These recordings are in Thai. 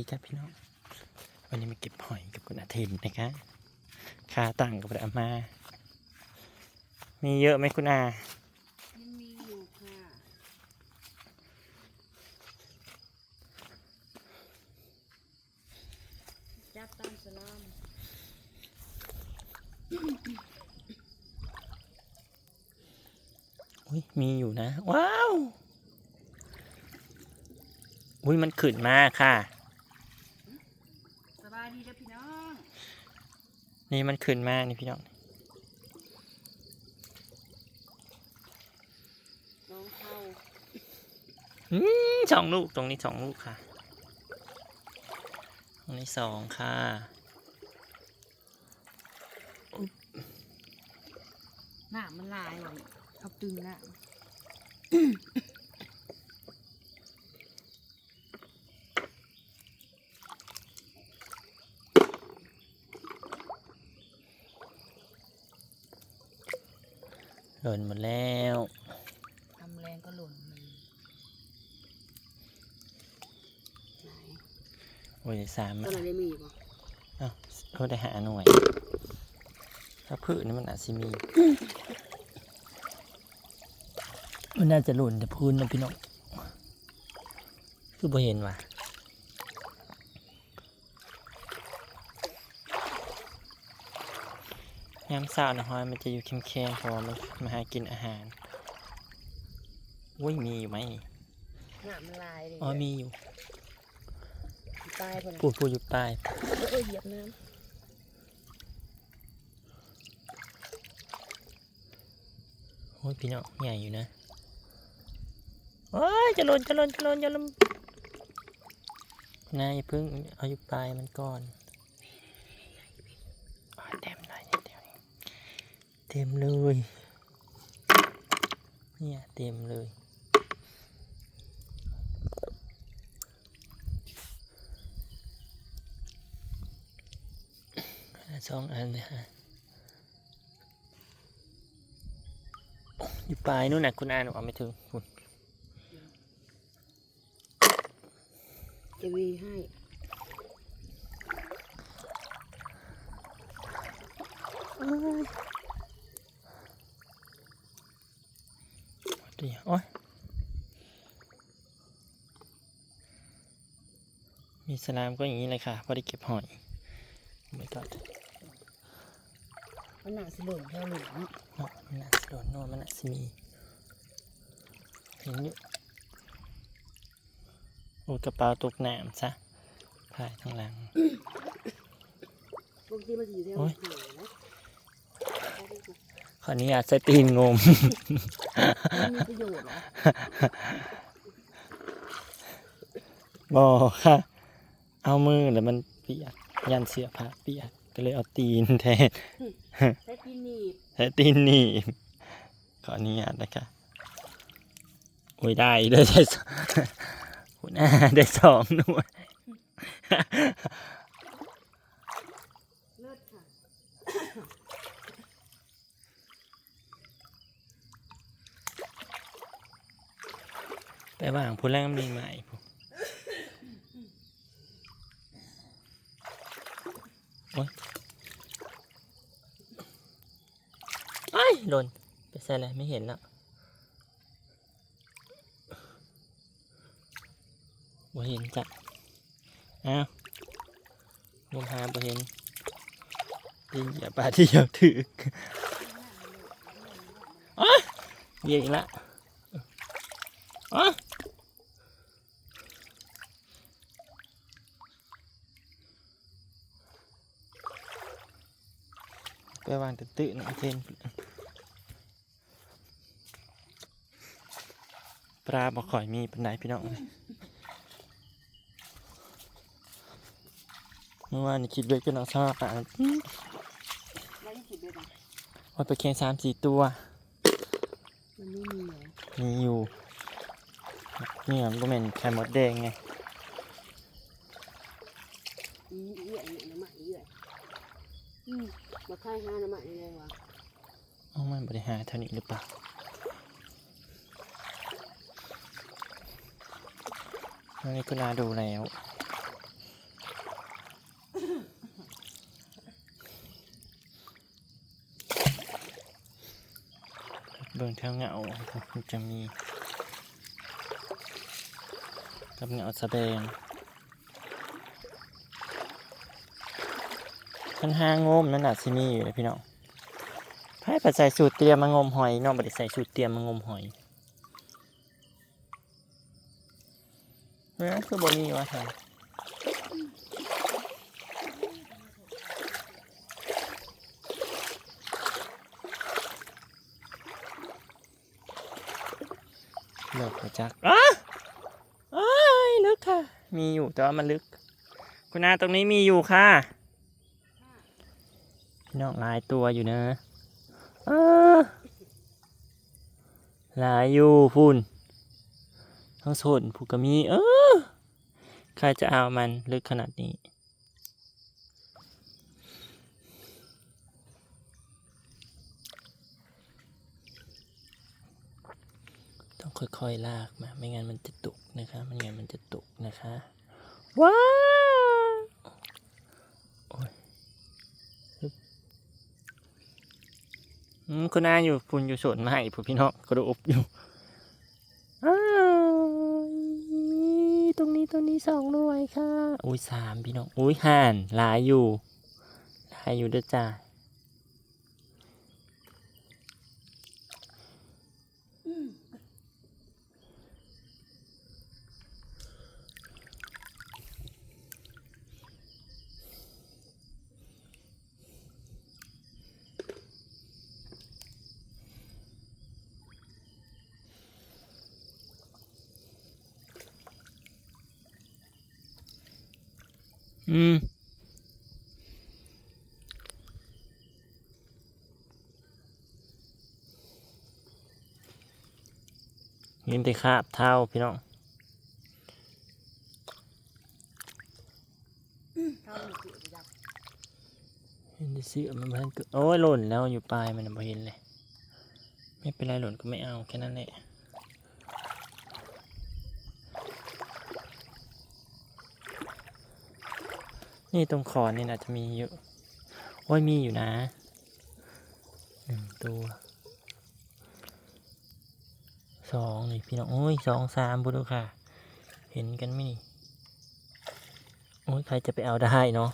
ดีครับพี่น้อง วันนี้มาเก็บหอยกับคุณอาทินนะคะค่าตั้งกับอามา มีเยอะไหมคุณอายังมีอยู่ค่ะจับตามสลามอุ้ยมีอยู่นะ ว้าว อุ้ยมันขึ้นมาค่ะ สบายดีเด้อพี่น้อง นี่มันขึ้นมานี่พี่น้องน้องเข้าอืมสองลูกตรงนี้สองลูกค่ะ ตรงนี้สองค่ะหน้ามันลายว่ะเขาตึงหน้า หล่นหมดแล้วทำแรงก็หล่นมันไหนโอ้ยสามต้นอะไรมีป่ะเอ้าเขาได้หาหน่วย ถ้าพืชนี่มันอาจจะมี มันน่าจะหล่นแต่พื้นนะพี่น้องคือบ่เห็นว่ะ ยามเช้านะฮอยมันจะอยู่เข้มๆเพราะว่ามันมาหากินอาหารอุ้ยมีอยู่ไหมนี่หน้ามันลายเลยอ๋อมีอยู่ตายคนละปูดปูดอยู่ใต้เอ้ยเหยียบน้โอ้ยพี่น้องใหญ่อยู่นะโอ้ยจะหล่นจะหล่นจะหล่นจะหล่นนายอย่าเพิ่งเอาอยู่ปลายมันก่อนอ๋อเต็มเลยเนี่ยเต็มเลย เต็มเลย เนี่ยเต็มเลย สองอันนะฮะอยู่ปลายนู่นนะคุณอาหนูเอาไม่ถึงคุณจะวีให้เดี๋ย วโอ้ยมีสลามก็อย่างนี้เลยค่ะ พอได้เก็บหอยไม่ตัดมันหนาสิหล่นแค่หนึ่งเนาะมันน่าสโดนโน่นมันน่าสิมีเห็นอยู่โอ้ยกระเป๋าตกน้ำซะพายข้างหลังบางทีมันจะอยู่ที่โอ้ยหัวนะ ขออนุญาตใส่ตีนงม มันมีประโยชน์เหรอ บอค่ะ เอามือแล้วมันเปียกยันเสื้อผ้าเปียกก็เลยเอาตีนแทนใช้ปีนีบใช้ตีนหนี่ขออนุญาตนะคะโอ้ยได้ได้ได้สองคุณอาได้สองหน่วยเลิศค่ะ ไปว่างพูดแรงมีใหม่พูโอ้ยไอ้หล่นไปใส่อะไรไม่เห็นล้วบ่เห็นจ้ะอ้าวลงหาบ่เห็นยิงอย่าปลาที่เดียวถืออ๋อเยียบอีกละอ๋อ ไปวางตื้อๆนะเทนปลาบ่ค่อยมีปันไดพี่น้องเลยเมื่อวานนี่คิดด้วยกันเอาชอบอะแล้วยังผิดด้วยป่ะว่าไปแข่งสามสี่ตัวมันไม่มีเหรอมีอยู่เนี่ยบ่แม่นไข่มดแดงไงอีเอี่ยเนี่ยน้ำมันเอี่ยอื มาค่ายห้าน้ำมันเลยวะเอามันบริหารเท่านี้หรือเปล่าอันนี้คุณอาดูแล้วเบิ่งเท่าเงาจะมีกับเงาแสดง คันหางมนั่นน่ะสิมีอยู่เลยพี่น้องไพ่ปัจจัยสูตรเตรียมมางมหอยน้องบ่ได้ใส่สูตรเตรียมมางมหอยเฮ้ยคือบ่มีวะท่านเลิกไปจักอ้าอ้ายลึกค่ะ มีอยู่แต่ว่ามันลึก คุณอาตรงนี้มีอยู่ค่ะ พี่น้องหลายตัวอยู่นะหลายอยู่พุ่นทั้งโซนผูกกมี เออใครจะเอามันลึกขนาดนี้ต้องค่อยๆลากมา ไม่งั้นมันจะตกนะคะ ไม่งั้นมันจะตกนะคะ ว้าวโอ้ยฮึบอืม คุณอาอยู่พุ่นอยู่สวนไม้ผู้พี่น้องกระโดดอยู่ตรงนี้ตรงนี้สองหน่วยค่ะ อุ้ยสามพี่น้อง อุ้ยห่านหลายอยู่หลายอยู่เด้อจ้า อืมยินแต่คาบเท้าพี่น้องเห็นแต่เสือมันเพิ่นโอ้ยหล่นแล้วอยู่ปลายมันน่ะบ่เห็นเลย ไม่เป็นไรหล่นก็ไม่เอาแค่นั้นแหละ นี่ตรงคอนี่น่าจะมีเยอะโอ้ยมีอยู่นะหนึ่งตัวสองนี่พี่น้องโอ้ยสองสามบุดูค่ะ เห็นกันไหมนี่โอ้ยใครจะไปเอาได้เนาะ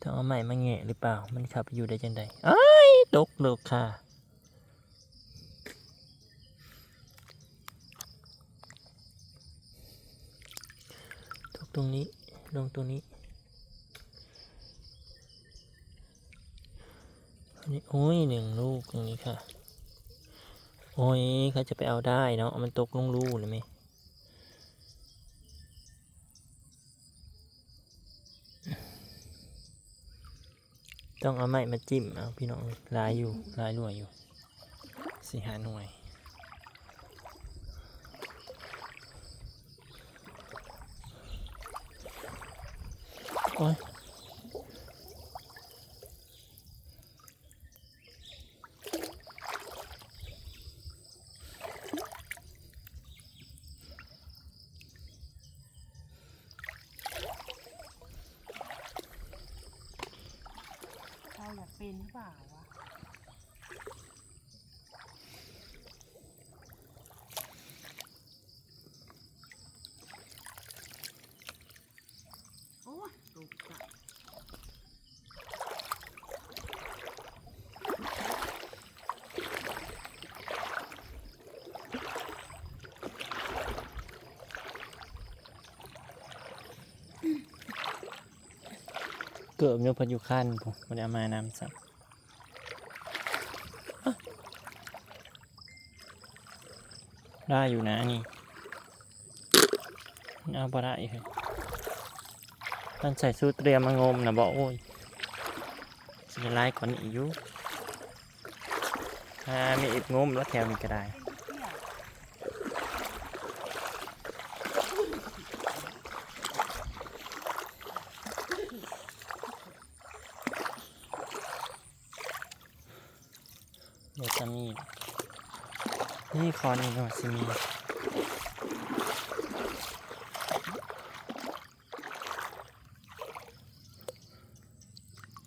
ต้องเอาใหม่มาแงะหรือเปล่า มันขับไปอยู่ได้จังใดไอ้ายตกเลยค่ะ ตรงนี้ลงตรงนี้อันนี้โอ้ยหนึ่งลูกตรงนี้ค่ะ โอ้ยเขาจะไปเอาได้เนาะมันตกลงรูเลยไหมต้องเอาไม้มาจิ้มเอาพี่น้องลายอยู่ลายหน่วยอยู่สี่หาหน่วย โอ้ยเข้าอยากเป็นหรือเปล่าวะโอ้ยตกใจ เกิดมีพายุขั้นผมมันเอามานำสับได้อยู่นะนี่เอาบ่ได้เลยต้งใส่สูตรเตรียมมางมนะบอกโอ้ยสิไล่ก่อนอีกอยู่ถ้ามีอีกงมแล้วแถวนี้ก็ได้ นี่คอนโนซิมี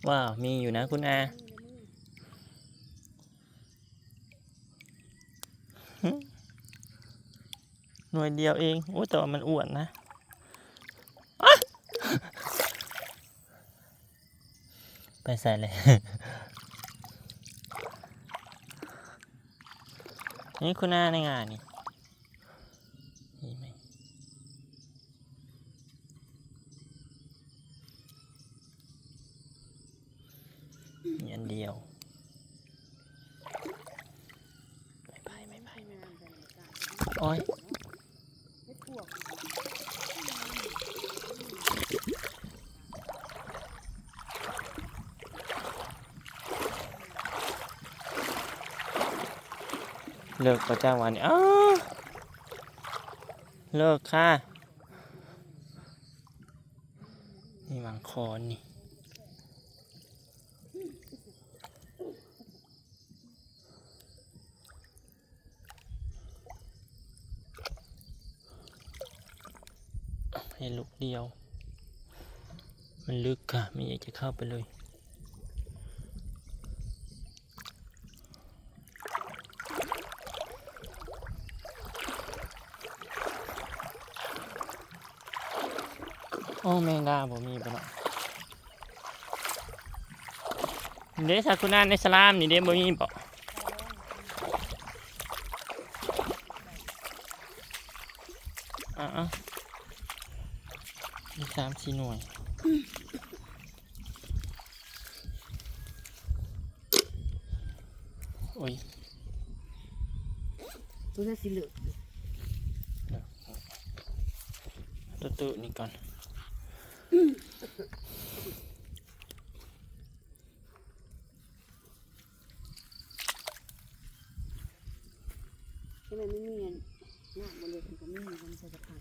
ว้าว มีอยู่นะคุณอาหน่วยเดียวเอง โอ้แต่ว่ามันอ้วนนะไปใส่เลย นี่คุณหน้าในงานนี่นี่ไหมมีอันเดียว ไม่ไปไม่ไป งามบรรยากาศ โอ้ย ไม่พวก เลิกประจ้างวันนี้อ้าวเลิกค่ะ นี่บางคอนนี่ให้ลูกเดียว มันลึกค่ะ ไม่อยากจะเข้าไปเลย แมงดาบ่มีบ่เนาะเดซากุนาในสลามนี่เด้บ่มีบ่อะๆมีสามสี่หน่วยโอ้ยตัวนั้นสิเหลืองตุ๊ตุนี่ก่อน ใช่ไหมไม่มีเงินหน้าบนเรือมันก็ไม่มีมันใส่สะพาน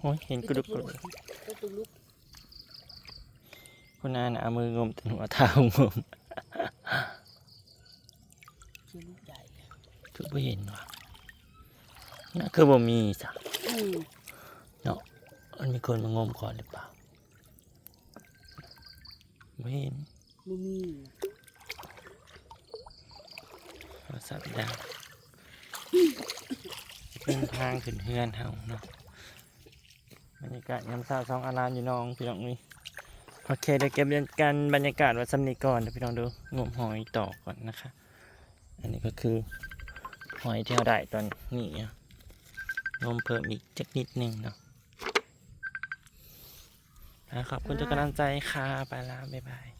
โอ้ยเห็นกระดุกกระดุกก็ตุลุกคุณอาน่ะเอามืองมแต่หัวเท้างม เชียงลูกใหญ่ คือบ่เห็นว่ะน่าคือบ่มีจ้ะอืมมันมีคนมางมก่อนหรือเปล่าบ่เห็นมันมีโทรศัพท์ดังเป็นทางขึ้นเฮือนเฮาเนาะบรรยากาศยามเช้าสองอารามอยู่น้องพี่น้องนี่โอเคเดี๋ยวเก็บเรียนกันบรรยากาศวัดสำนีก่อนเดี๋ยวพี่น้องดูงมหอยต่อก่อนนะคะ อันนี้ก็คือ หอยที่เราได้ตอนนี้นมเพิ่มอีกจักนิดนึงเนาะอะขอบคุณทุกกำลังใจค่ะ ไปแล้วบ๊ายบาย